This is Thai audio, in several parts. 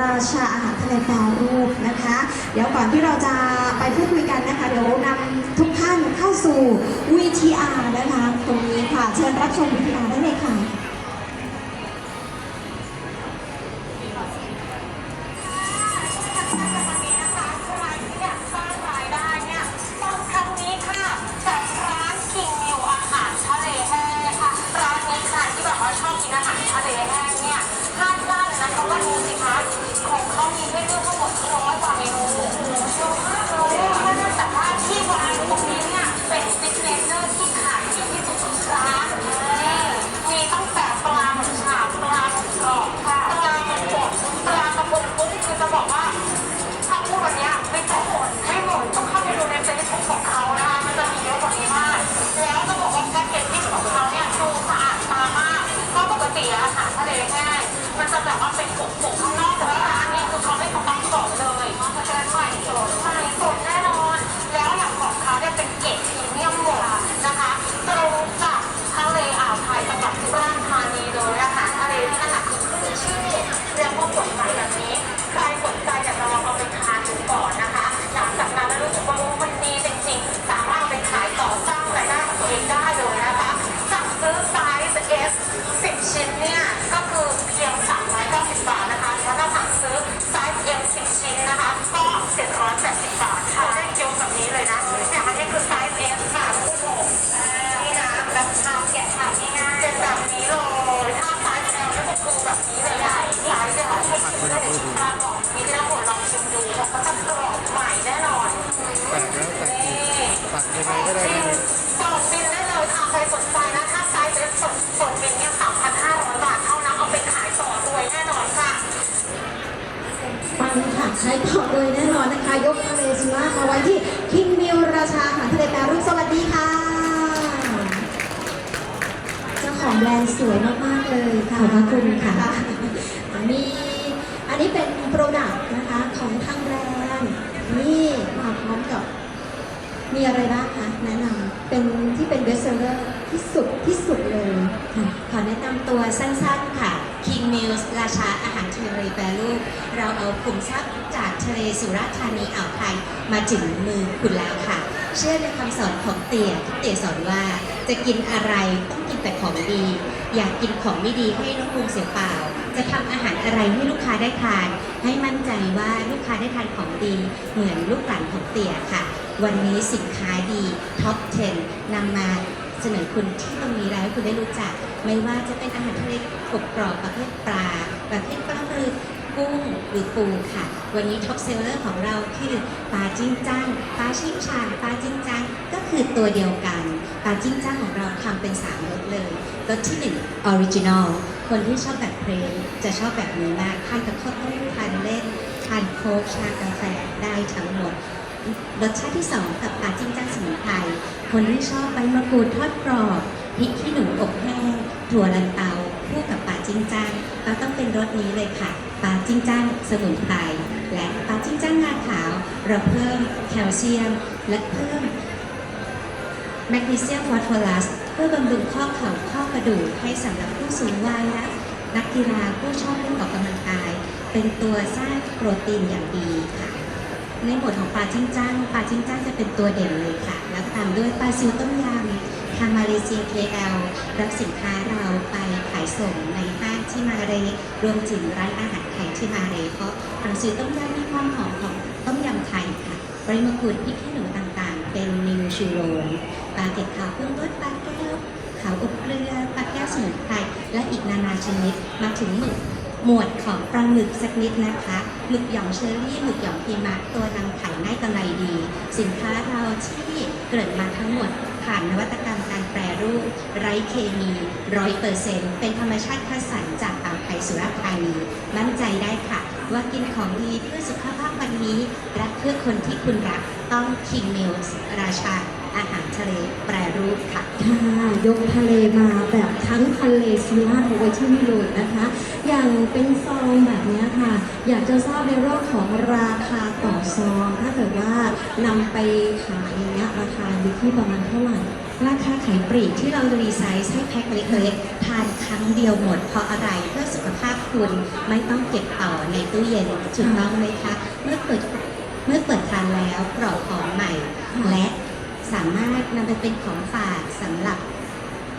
ราชาอาหารทะเลแปรรูปนะคะ เดี๋ยวก่อนที่เราจะไปพูดคุยกันนะคะ เดี๋ยวนำทุกท่านเข้าสู่ VTR นะคะ ตรงนี้ค่ะ เชิญรับชม VTR ได้เลยค่ะ Thank you. ใช้ต่อโดยแน่นอนนะคะ ยกทะเลสุรามาไว้ที่คิงมิวราชาอาหารทะเลแปรรูปสวัสดีค่ะ เจ้าของแบรนด์สวยมาก ๆ เลยค่ะขอบพระคุณค่ะมีอันนี้เป็นโปรดักต์นะคะของทางแบรนด์นี่มาพร้อมกับ มีอะไรบ้างคะแนะนำเป็นที่เป็นเบสเซอร์ที่สุดที่สุดาชาอาหารทะเลแปรรูปเราเอาขุมทรัพย์จากทะเลสุราษฎร์ธานีอ่าวไทยมาถึงมือคุณแล้วค่ะ เชื่อในคำสอนของเตี่ยที่เตี่ยสอนว่าจะกินอะไรต้องกินแต่ของดี อยากกินของไม่ดีให้น้องปรุงเสียเปล่า จะทำอาหารอะไรให้ลูกค้าได้ทาน ให้มั่นใจว่าลูกค้าได้ทานของดี เหมือนลูกหลานของเตี่ยค่ะ วันนี้สินค้าดีท็อป 10นำมาเสนอคุณที่ตรงนี้แล้วให้คุณได้รู้จัก ไม่ว่าจะเป็นอาหารทะเลกรอบกรอบประเภทปลาประเภทปลาหมึ กุ้งหรือปูค่ะ วันนี้ท็อปเซลเลอร์ของเราคือปลาจิ้งจ้างปลาชิงชางปลาจิ้งจ้างก็คือตัวเดียวกันปลาจิ้งจ้างของเราทำเป็นสามรสเลยรสที่หนึ่งออริจินอลคนที่ชอบแบบเพลนจะชอบแบบนี้มากทานกับข้าวต้มทานเล่นทานโค้กชากาแฟได้ทั้งหมดรสชาติที่ 2 กับปลาจิ้งจ้างสมุนไพรคนที่ชอบใบมะกรูดทอดกรอบพริกขี้หนูอบแห้งถั่วลันเตาคู่กับปลาจิ้งจ้าง เราต้องเป็นรสนี้เลยค่ะปลาจิ้งจ้างสมุนไพรและปลาจิ้งจ้างงาขาว เราเพิ่มแคลเซียม และเพิ่มแมกนีเซียมฟอสฟอรัสเพื่อบำรุงข้อเข่าข้อกระดูกให้สำหรับผู้สูงวัยและนักกีฬาผู้ชอบเล่นออกกำลังกาย เป็นตัวสร้างโปรตีนอย่างดีค่ะ ในหมวดของปลาจิ้งจ้างปลาจิ้งจ้างจะเป็นตัวเด่นเลยค่ะ แล้วตามด้วยปลาซิวต้มยำทางมาเลเซีย KL รับสินค้าเราไปขายส่งในห้าง ที่มาเรรวมถึงร้านอาหารไทยที่มาเรเพราะปลาซิวต้มยำมีความหอมของต้มยำไทยค่ะใบมะกรูดพริกขี้หนูต่างๆ เป็นนิวชูโรนปลาเก็ดขาวเพิ่งรสปลาแก้วขาวอบเกลือปลาแก้วสมุนไพรและอีกนานาชนิดมาถึงหมึกหมวดของปลาหมึกสักนิดนะคะหมึกหยองเชอรี่หมึกหยองพีมะตัวนำขายง่ายกำไรดี สินค้าเราที่เกิดมาทั้งหมดผ่านนวัตกรรม การแปรรูป ไร้เคมีร้อยเปอร์เซ็นต์เป็นธรรมชาติคัดสรรจากอ่าวไทยสุราษฎร์ธานีมั่นใจได้ค่ะ ว่ากินของดีเพื่อสุขภาพวันนี้และเพื่อคนที่คุณรักต้อง King Meals ราชาอาหารทะเลแปรรูปค่ะ ค่ะยกทะเลมาแบบทั้งทะเลสุราษฎร์เอาไว้ที่นี่เลยนะคะ อย่างเป็นซองแบบนี้ค่ะ อยากจะทราบในเรื่องของราคาต่อซอง ถ้าเกิดว่านำไปขายอย่างเงี้ยราคาอยู่ที่ประมาณเท่าไหร่ ราคาขายปลีกที่เรารีไซส์ให้แพ็คเล็กๆทานครั้งเดียวหมด เพราะอะไรเพื่อสุขภาพคุณไม่ต้องเก็บต่อในตู้เย็นถูกต้องไหมคะเมื่อเปิดเมื่อเปิดทานแล้วกรอบหอมใหม่ และสามารถนำไปเป็นของฝากสำหรับ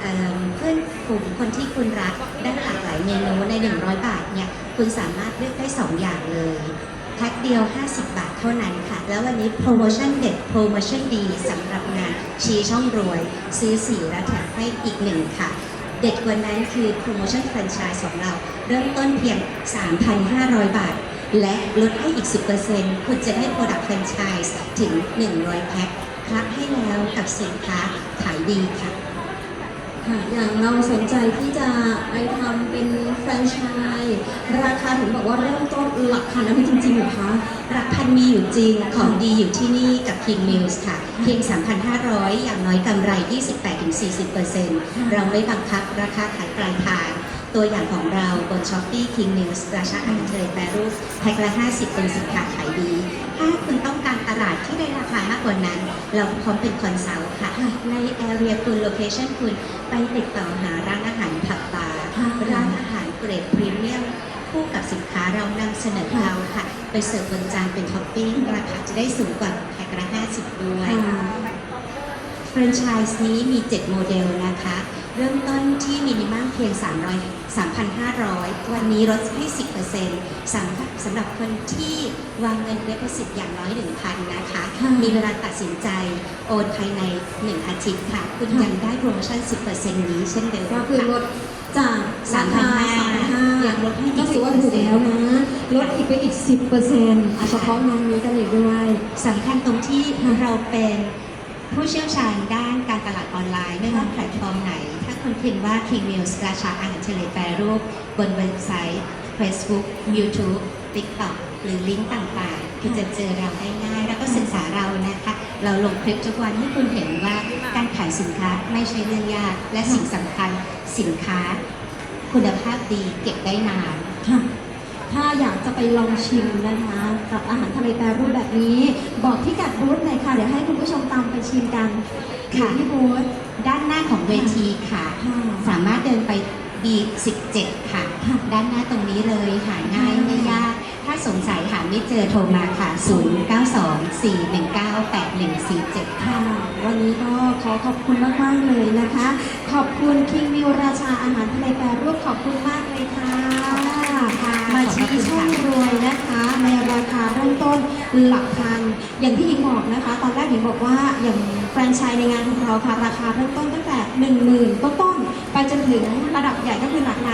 เอิ่มเพื่อนกลุ่มคนที่คุณรักได้หลากหลายเมนูใน 100 บาทเนี่ยคุณสามารถเลือกได้ 2 อย่างเลย แพ็คเดียว 50 บาทเท่านั้นค่ะ แล้ววันนี้โปรโมชั่นเด็ดโปรโมชั่นดีสำหรับงานชี้ช่องรวย ซื้อ4และแถมให้อีกหนึ่งค่ะ เด็ดกว่านั้นคือโปรโมชั่นแฟรนไชส์ของเรา เริ่มต้นเพียง 3,500 บาท และลดให้อีก 10%คุณจะได้โปรดักต์แฟรนไชส์ถึง 100 แพ็ครับให้แล้วกับสินค้าขายดีค่ะ ค่ะ อย่างเราสนใจที่จะไปทำเป็นแฟรนไชส์ ราคาถึงบอกว่าเริ่มต้นหลักพันนั้นจริงๆเหรอคะหลักพันมีอยู่จริงของดีอยู่ที่นี่กับ King Mills ค่ะ เพียง 3,500 อย่างน้อยกำไร 28-40%เราไม่บังคับราคาขายปลายทาง ตัวอย่างของเราบน Shopee King Mills ราชาอาหารทะเลแปรรูปแพ็คละ 50 เป็นสินค้าขายดี ถ้าคุณต้องการตลาดที่ได้ราคามากกว่านั้น เราพร้อมเป็นคอนซัลท์ค่ะ ใน area คุณ location คุณไปติดต่อหาร้านอาหารผับบาร์ รเกรดพรีเมียมคู่กับสินค้าเรานำเสนอเราค่ะ ไปเสิร์ฟบนจานเป็นท็อปปิ้งราคาจะได้สูงกว่าแพ็คละ50 ด้วยค่ะแฟรนไชส์นี้มี 7 โมเดลนะคะ เริ่มต้นที่มินิมัมเพียง 300 3,500 วันนี้ลดให้ 10%สำหรับสำหรับคนที่วางเงินเด p o s i t อย่างน้อย 1,000 นะคะค่ะมีเวลาตัดสินใจโอนภายใน 1 อาทิตย์ค่ะ คุณค่ะยังได้โปรโมชั่น 10%นี้เช่นเดิมก็คือลค่ะด จากราคา3,500ยังลดให้อีกก็ถือว่าถูกแล้วนะ ลดอีกไปอีก 10%เฉพาะงานนี้กันอีกด้วยสำคัญตรงที่เราเป็นผู้เชี่ยวชาญด้านการตลาดออนไลน์ ไม่ว่าแพลตฟอร์มไหน ถ้าคุณพิมพ์ว่า King Meals ราชาอาหารทะเลแปรรูป บนเว็บไซต์ Facebook YouTube TikTok หรือลิงก์ต่างๆคุณจะเจอเราได้ง่าย แล้วก็ศึกษาเรานะคะ เราลงคลิปทุกวันให้คุณเห็นว่าการขายสินค้าไม่ใช่เรื่องยาก และสิ่งสำคัญสินค้า คุณภาพดีเก็บได้นาน ค่ะ ถ้าอยากจะไปลองชิมนะคะ กับอาหารทะเลแปรรูปแบบนี้ บอกที่กัดบูธหน่อยค่ะ เดี๋ยวให้คุณผู้ชมตามไปชิมกันค่ะอยู่ที่บูธด้านหน้าของเวทีค่ะค่ะสามารถเดินไป B17 ค่ะค่ะ ด้านหน้าตรงนี้เลยหาง่ายค่ะไม่ยาก ถ้าสงสัยหาไม่เจอโทรมาค่ะ 0924198147 ค่ะ วันนี้ก็ขอขอบคุณมาก ๆ เลยนะคะ ขอบคุณคิงวิวราชาอาหารทะเลแปรรูปขอบคุณมากเลยค่ะค่ะ มาชี้ช่องรวยนะคะ ในราคาเริ่มต้นหลักพัน อย่างที่หญิงบอกนะคะ ตอนแรกหญิงบอกว่าอย่างแฟรนไชส์ในงานของเราค่ะ ราคาเริ่มต้นตั้งแต่ 1 0,000ต้นๆไปจนถึงระดับใหญ่ก็คือหลักล้าน